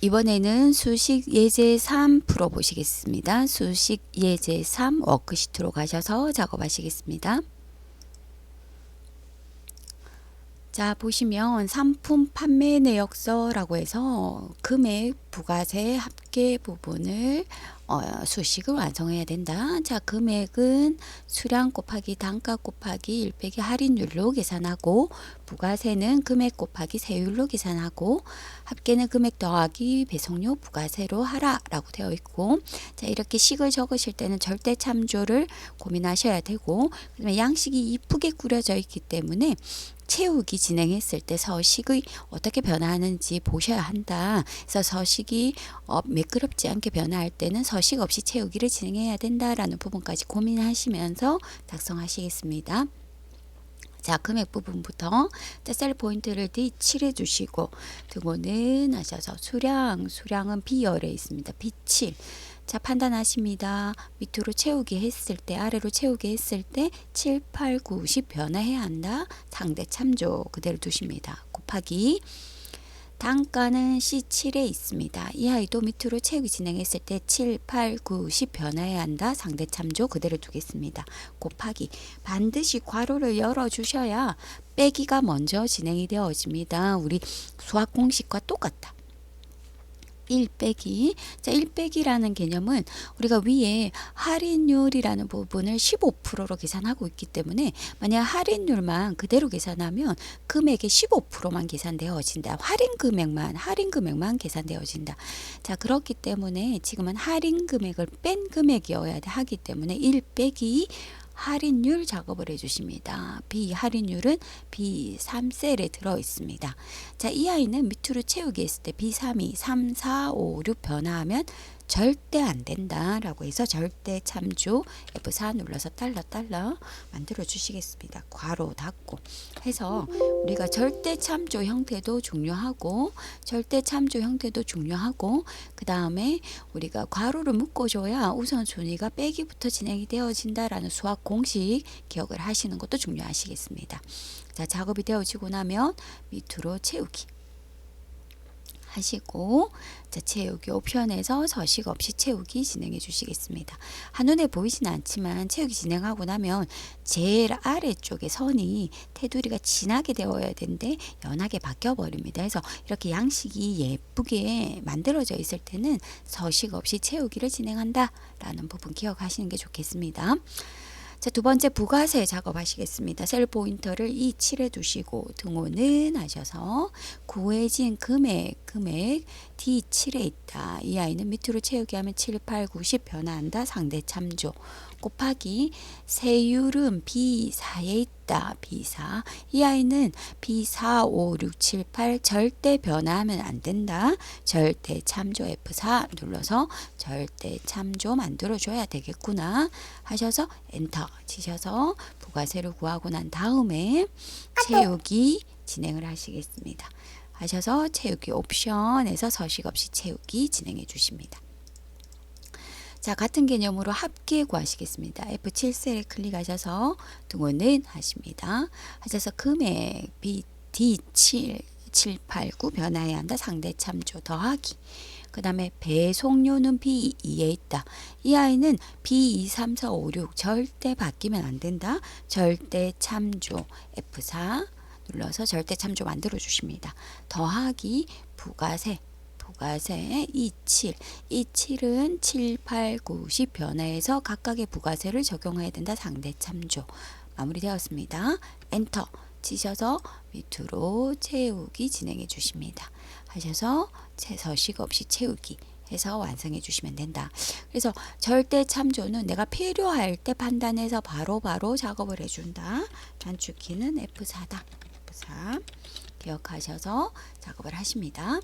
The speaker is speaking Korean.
이번에는 수식 예제 3 풀어보시겠습니다. 수식 예제 3 워크시트로 가셔서 작업하시겠습니다. 자, 보시면 상품 판매 내역서라고 해서 금액, 부가세, 합계 부분을 어, 수식을 완성해야 된다. 자, 금액은 수량 곱하기 단가 곱하기 1 빼기 할인율로 계산하고 부가세는 금액 곱하기 세율로 계산하고 합계는 금액 더하기 배송료 부가세로 하라라고 되어 있고 자, 이렇게 식을 적으실 때는 절대 참조를 고민하셔야 되고 그다음에 양식이 이쁘게 꾸려져 있기 때문에 채우기 진행했을 때 서식이 어떻게 변화하는지 보셔야 한다. 그래서 서식이 어, 매끄럽지 않게 변화할 때는 서식 없이 채우기를 진행해야 된다라는 부분까지 고민하시면서 작성하시겠습니다. 자, 금액 부분부터 셀 포인트를 D7해 주시고 등호는 하셔서 수량, 수량은 B열에 있습니다. B7. 자, 판단하십니다. 밑으로 채우기 했을 때, 아래로 채우기 했을 때 7, 8, 9, 10 변화해야 한다. 상대 참조 그대로 두십니다. 곱하기 단가는 C7에 있습니다. 이 아이도 밑으로 채우기 진행했을 때 7, 8, 9, 10 변화해야 한다. 상대 참조 그대로 두겠습니다. 곱하기 반드시 괄호를 열어 주셔야 빼기가 먼저 진행이 되어집니다. 우리 수학 공식과 똑같다. 1 빼기. 자, 1 빼기라는 개념은 우리가 위에 할인율이라는 부분을 15%로 계산하고 있기 때문에 만약 할인율만 그대로 계산하면 금액의 15%만 계산되어진다. 할인 금액만, 할인 금액만 계산되어진다. 자, 그렇기 때문에 지금은 할인 금액을 뺀 금액이어야 하기 때문에 1 빼기 할인율 작업을 해주십니다. B 할인율은 B3셀에 들어 있습니다. 자, 이 아이는 밑으로 채우기 했을 때 B3이 3, 4, 5, 6 변화하면 절대 안 된다라고 해서 절대 참조 F4 눌러서 달러 달러 만들어 주시겠습니다. 괄호 닫고 해서 우리가 절대 참조 형태도 중요하고 절대 참조 형태도 중요하고 그 다음에 우리가 괄호를 묶어줘야 우선순위가 빼기부터 진행이 되어진다라는 수학 공식 기억을 하시는 것도 중요하시겠습니다. 자 작업이 되어지고 나면 밑으로 채우기 하시고 자, 채우기 옵션에서 서식 없이 채우기 진행해 주시겠습니다. 한눈에 보이지는 않지만 채우기 진행하고 나면 제일 아래쪽에 선이 테두리가 진하게 되어야 되는데 연하게 바뀌어 버립니다. 그래서 이렇게 양식이 예쁘게 만들어져 있을 때는 서식 없이 채우기를 진행한다 라는 부분 기억하시는 게 좋겠습니다. 자, 두 번째 부가세 작업하시겠습니다. 셀 포인터를 이 7에 두시고 등호는 하셔서 구해진 금액, 금액 D7에 있다. 이 아이는 밑으로 채우기 하면 7, 8, 9, 10 변화한다. 상대 참조. 곱하기 세율은 B4에 있다. B4. 이 아이는 B4, 5, 6, 7, 8 절대 변화하면 안 된다. 절대 참조 F4 눌러서 절대 참조 만들어줘야 되겠구나 하셔서 엔터 치셔서 부가세를 구하고 난 다음에 채우기 진행을 하시겠습니다. 하셔서 채우기 옵션에서 서식 없이 채우기 진행해 주십니다. 자, 같은 개념으로 합계 구하시겠습니다. F7셀에 클릭하셔서 등호는 하십니다. 하셔서 금액 B, D7, 7, 8, 9 변화해야 한다. 상대 참조 더하기. 그 다음에 배송료는 B2에 있다. 이 아이는 B2, 3, 4, 5, 6 절대 바뀌면 안 된다. 절대 참조 F4 눌러서 절대 참조 만들어 주십니다. 더하기 부가세 부가세 27. 27은 7, 8, 9, 10 변화해서 각각의 부가세를 적용해야 된다. 상대 참조. 마무리되었습니다. 엔터 치셔서 밑으로 채우기 진행해 주십니다. 하셔서 서식 없이 채우기 해서 완성해 주시면 된다. 그래서 절대 참조는 내가 필요할 때 판단해서 바로바로 바로 작업을 해준다. 단축키는 F4다. F4 기억하셔서 작업을 하십니다.